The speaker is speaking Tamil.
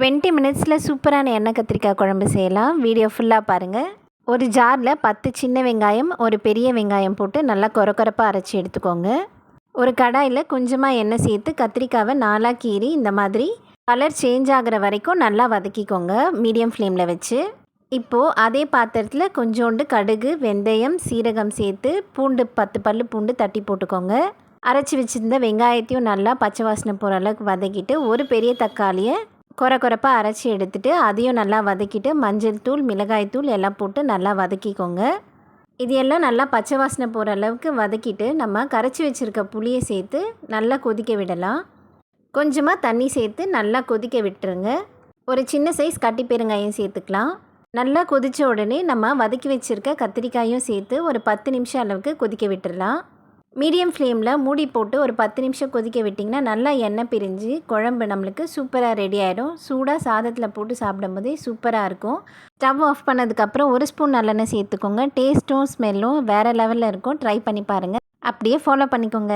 டுவெண்ட்டி மினிட்ஸில் சூப்பரான எண்ணெய் கத்திரிக்காய் குழம்பு செய்யலாம். வீடியோ ஃபுல்லாக பாருங்கள் ஒரு ஜாரில் பத்து சின்ன வெங்காயம் ஒரு பெரிய வெங்காயம் போட்டு நல்லா கொர கொரப்பாக அரைச்சி எடுத்துக்கோங்க. ஒரு கடாயில் கொஞ்சமாக எண்ணெய் சேர்த்து கத்திரிக்காவை நாலாக கீறி இந்த மாதிரி கலர் சேஞ்ச் ஆகிற வரைக்கும் நல்லா வதக்கிக்கோங்க மீடியம் ஃப்ளேமில் வச்சு. இப்போது அதே பாத்திரத்தில் கொஞ்சோண்டு கடுகு வெந்தயம் சீரகம் சேர்த்து பூண்டு பத்து பல் பூண்டு தட்டி போட்டுக்கோங்க. அரைச்சி வச்சுருந்த வெங்காயத்தையும் நல்லா பச்சை வாசனை போகிற அளவுக்கு வதக்கிட்டு ஒரு பெரிய தக்காளியை கொர கொரப்பாக அரைச்சி எடுத்துகிட்டு அதையும் நல்லா வதக்கிட்டு மஞ்சள் தூள் மிளகாய் தூள் எல்லாம் போட்டு நல்லா வதக்கிக்கோங்க. இது எல்லாம் நல்லா பச்சை வாசனை போகிற அளவுக்கு வதக்கிட்டு நம்ம கரைச்சி வச்சுருக்க புளியை சேர்த்து நல்லா கொதிக்க விடலாம். கொஞ்சமாக தண்ணி சேர்த்து நல்லா கொதிக்க விட்டுருங்க. ஒரு சின்ன சைஸ் கட்டி பெருங்காயம் சேர்த்துக்கலாம். நல்லா கொதித்த உடனே நம்ம வதக்கி வச்சுருக்க கத்திரிக்காயும் சேர்த்து ஒரு பத்து நிமிஷம் அளவுக்கு கொதிக்க விட்டுடலாம் மீடியம் ஃப்ளேமில் மூடி போட்டு ஒரு பத்து நிமிஷம் கொதிக்க விட்டிங்கன்னா நல்லா எண்ணெய் பிரிஞ்சு குழம்பு நம்மளுக்கு சூப்பராக ரெடி ஆகிடும் சூடாக சாதத்தில் போட்டு சாப்பிடும்போதே சூப்பராக இருக்கும். ஸ்டவ் ஆஃப் பண்ணதுக்கப்புறம் ஒரு ஸ்பூன் நல்லெண்ணெய் சேர்த்துக்கோங்க. டேஸ்ட்டும் ஸ்மெல்லும் வேறு லெவலில் இருக்கும். ட்ரை பண்ணி பாருங்கள் அப்படியே ஃபாலோ பண்ணிக்கோங்க.